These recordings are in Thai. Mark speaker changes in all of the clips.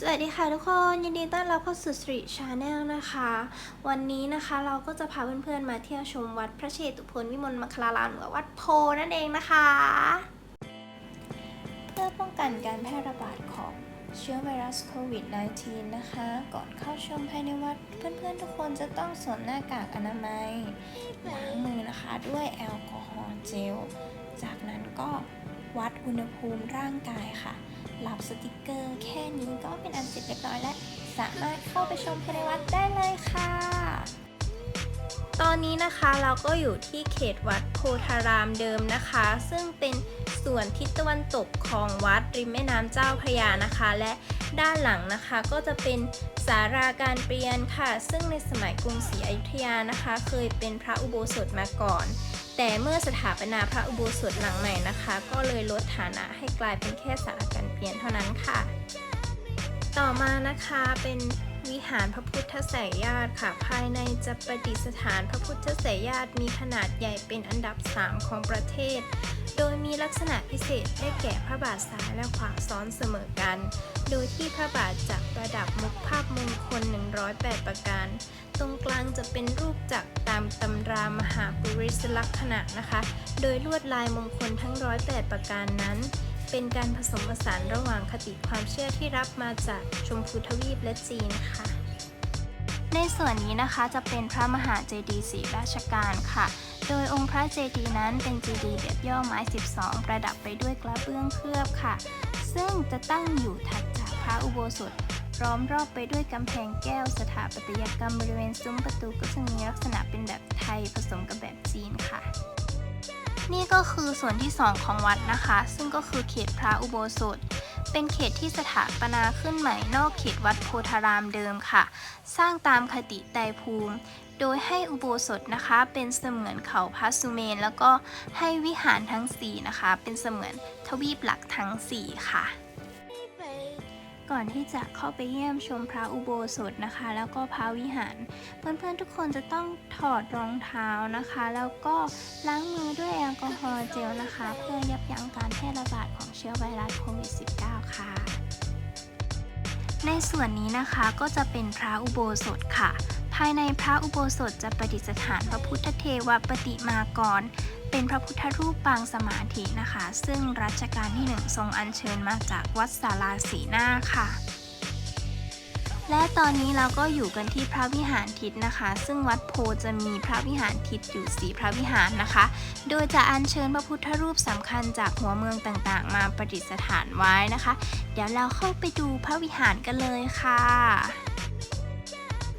Speaker 1: สวัสดีค่ะทุกคนยินดีต้อนรับเข้าสู่สตรีทชาแนลนะคะ วันนี้นะคะเราก็จะพาเพื่อนๆมาเที่ยวชมวัดพระเชตุพนวิมลมังคลารามหรือวัดโพนั่นเองนะคะ เพื่อป้องกันการแพร่ระบาดของเชื้อไวรัสโควิด -19 นะคะ ก่อนเข้าชมภายในวัด เพื่อนๆทุกคนจะต้องสวมหน้ากากอนามัยล้างมือนะคะด้วยแอลกอฮอล์เจล จากนั้นก็วัดอุณหภูมิร่างกายค่ะ รับสติกเกอร์ แค่นี้ก็เป็นอันเสร็จเรียบร้อยแล้วสามารถเข้าไปชมภายในวัดได้เลยค่ะ ตอนนี้นะคะเราก็อยู่ที่เขตวัดโพธารามเดิมนะคะ ซึ่งเป็นส่วนทิศตะวันตกของวัดริมแม่น้ำเจ้าพระยานะคะ และด้านหลังนะคะก็จะเป็นสาราการเปลี่ยนค่ะ ซึ่งในสมัยกรุงศรีอยุธยานะคะ เคยเป็นพระอุโบสถมาก่อน แต่เมื่อสถาปนาพระอุโบสถหลังใหม่นะคะ ก็เลยลดฐานะให้กลายเป็นแค่สาราการเปลี่ยนเท่านั้นค่ะ ต่อมานะคะเป็น วิหารพระพุทธไสยญาติค่ะ ภายในจะประดิษฐานพระพุทธไสยญาติมีขนาดใหญ่เป็นอันดับ 3 ของประเทศ โดยมีลักษณะพิเศษได้แก่พระบาทซ้ายและขวาซ้อนเสมอกัน โดยที่พระบาทจะประดับมุกภาพมงคล 108 ประการ ตรงกลางจะเป็นรูปจักรตามตำรามหาปุริสลักษณะนะคะ โดยลวดลายมงคลทั้ง 108 ประการนั้น เป็นการผสมผสานระหว่างคติความเชื่อที่รับมาจากชมพูทวีปและจีนค่ะ ในส่วนนี้นะคะจะเป็นพระมหาเจดีย์สีราชการค่ะ โดยองค์พระเจดีย์นั้นเป็นเจดีย์แบบย่อไม้ 12 ประดับไปด้วยกระเบื้องเคลือบค่ะ ซึ่งจะตั้งอยู่ถัดจากพระอุโบสถล้อมรอบไปด้วยกำแพงแก้วสถาปัตยกรรมบริเวณซุ้มประตูก็จะมีลักษณะเป็นแบบไทยผสมกับแบบจีนค่ะ นี่ก็คือส่วนที่ 2 ของวัดนะคะ ซึ่งก็คือเขตพระอุโบสถ เป็นเขตที่สถาปนาขึ้นใหม่นอกเขตวัดโพธารามเดิมค่ะ สร้างตามคติไตรภูมิ โดยให้อุโบสถนะคะเป็นเสมือนเขาพระสุเมน แล้วก็ให้วิหารทั้ง 4 นะคะ เป็นเสมือนทวีปหลักทั้ง 4 ค่ะ ก่อนที่จะเข้าไปเยี่ยมชมพระอุโบสถนะคะ แล้วก็พระวิหาร เพื่อนๆทุกคนจะต้องถอดรองเท้านะคะ แล้วก็ล้างมือด้วยแอลกอฮอล์เจลนะคะ เพื่อยับยั้งการแพร่ระบาดของเชื้อไวรัสโควิด -19 ค่ะ ในส่วนนี้นะคะก็จะเป็นพระอุโบสถค่ะ ภายในพระอุโบสถจะประดิษฐานพระพุทธเทวปฏิมากร เป็นพระพุทธรูปปางสมาธินะคะ ซึ่งรัชกาลที่หนึ่งทรงอัญเชิญมาจากวัดสาราสีหน้าค่ะ และตอนนี้เราก็อยู่กันที่พระวิหารทิศนะคะ ซึ่งวัดโพจะมีพระวิหารทิศอยู่สีพระวิหารนะคะ โดยจะอัญเชิญพระพุทธรูปสำคัญจากหัวเมืองต่างๆ มาประดิษฐานไว้นะคะ เดี๋ยวเราเข้าไปดูพระวิหารกันเลยค่ะ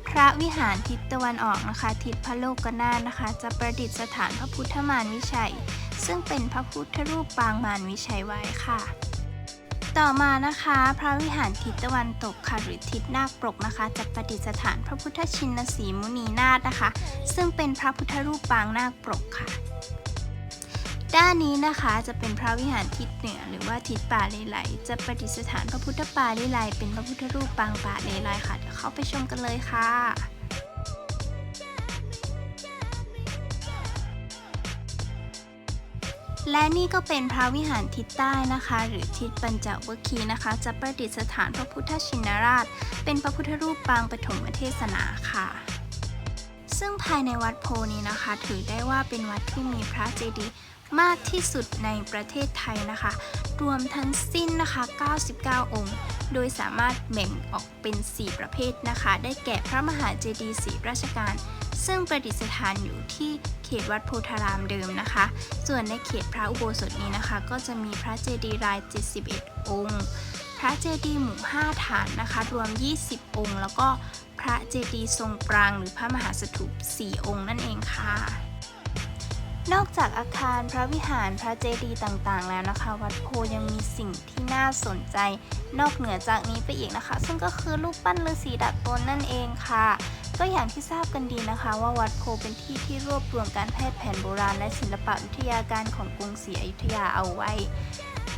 Speaker 1: พระวิหารทิศตะวันออกนะคะ ทิศพระโลกนาถนะคะ จะประดิษฐานพระพุทธมารวิชัย ซึ่งเป็นพระพุทธรูปปางมารวิชัยไว้ค่ะ ต่อมานะคะ พระวิหารทิศตะวันตกค่ะหรือทิศนาคปรกนะคะจะประดิษฐานพระพุทธชินสีมุนีนาถนะคะ ซึ่งเป็นพระพุทธรูปปางนาคปรกค่ะ ด้านนี้นะคะจะเป็นพระวิหารทิศเหนือหรือว่าทิศป่าเลไลจะประดิษฐานพระพุทธป่าเลไลเป็นพระพุทธรูปปางป่าเลไลค่ะเดี๋ยวเข้าไปชมกันเลยค่ะ และนี่ก็เป็นพระวิหารทิศใต้นะคะ หรือทิศปัญจวัคคีนะคะ จะประดิษฐานพระพุทธชินราช เป็นพระพุทธรูปปางปฐมเทศนาค่ะ ซึ่งภายในวัดโพนี้นะคะ ถือได้ว่าเป็นวัดที่มีพระเจดีย์มากที่สุดในประเทศไทยนะคะ รวมทั้งสิ้นนะคะ 99 องค์ โดยสามารถแบ่งออกเป็น 4 ประเภทนะคะ ได้แก่พระมหาเจดีย์สีราชการ ซึ่งประดิษฐานอยู่ที่เขตวัดโพธารามเดิมนะคะ ส่วนในเขตพระอุโบสถนี้นะคะ ก็จะมีพระเจดีย์ราย 71 องค์ พระเจดีย์หมู่ 5 ฐานนะคะ รวม 20 องค์ แล้วก็พระเจดีย์ทรงปรางหรือพระมหาสถูป 4 องค์นั่นเองค่ะนอกจากอาคารพระวิหารพระเจดีย์ต่างๆ แล้วนะคะ วัดโพยังมีสิ่งที่น่าสนใจ นอกเหนือจากนี้ไปอีกนะคะ ซึ่งก็คือรูปปั้นฤาษีดัดตนนั่นเองค่ะ ก็อย่างที่ทราบกันดีนะคะ ว่าวัดโพเป็นที่ที่รวบรวมการแพทย์แผนโบราณ และศิลปะวิทยาการของกรุงศรีอยุธยาเอาไว้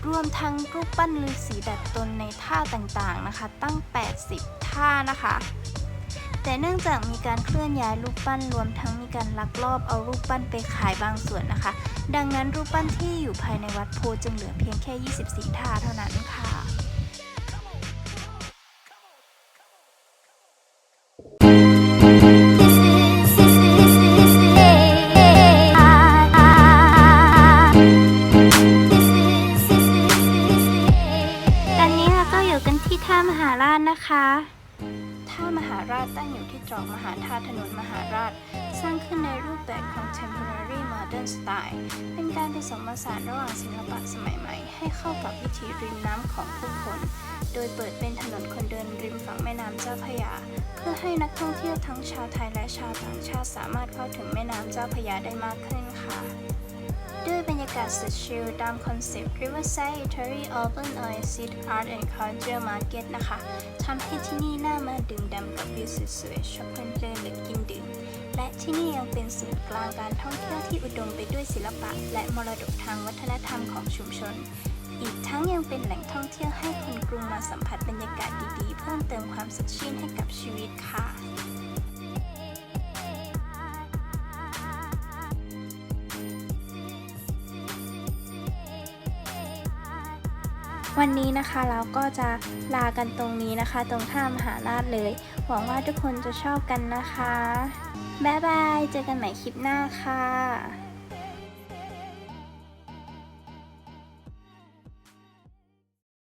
Speaker 1: รวมทั้งรูปปั้นฤาษีดัดตนในท่าต่างๆนะคะ ตั้ง 80 ท่านะคะ แต่เนื่องจากมีการเคลื่อนย้ายรูปปั้นรวมทั้งมีการลักลอบเอารูปปั้นไปขายบางส่วนนะคะ ดังนั้นรูปปั้นที่อยู่ภายในวัดโพจึงเหลือเพียงแค่ 24 ท่าเท่านั้นค่ะ ราชตั้งอยู่ที่ตรอกมหาธาตุถนนมหาราช สร้างขึ้นในรูปแบบ Contemporary Modern Style เป็นการผสมผสานระหว่างศิลปะสมัยใหม่ ให้เข้ากับวิถีริมน้ำของผู้คน โดยเปิดเป็นถนนคนเดินริมฝั่งแม่น้ำเจ้าพระยา เพื่อให้นักท่องเที่ยวทั้งชาวไทยและชาวต่างชาติสามารถเข้าถึงแม่น้ำเจ้าพระยาได้มากขึ้นค่ะ ด้วยบรรยากาศสุดชิลตามคอนเซปต์ Riverside Eatery Urban Oasis Art and Culture Market นะคะทำให้ที่นี่น่ามาดื่มด่ำกับวิวสวยๆช็อปเพลินๆหรือกินดื่ม และที่นี่ยังเป็นศูนย์กลางการท่องเที่ยวที่อุดมไปด้วยศิลปะ และมรดกทางวัฒนธรรมของชุมชน อีกทั้งยังเป็นแหล่งท่องเที่ยวให้คนกรุงมาสัมผัสบรรยากาศดีๆ เพิ่มเติมความสดชื่นให้กับ วันนี้นะคะเราก็จะลากันตรงนี้นะคะ ตรงท่ามหาราชเลย หวังว่าทุกคนจะชอบกันนะคะ บ๊ายบาย เจอกันใหม่คลิปหน้าค่ะ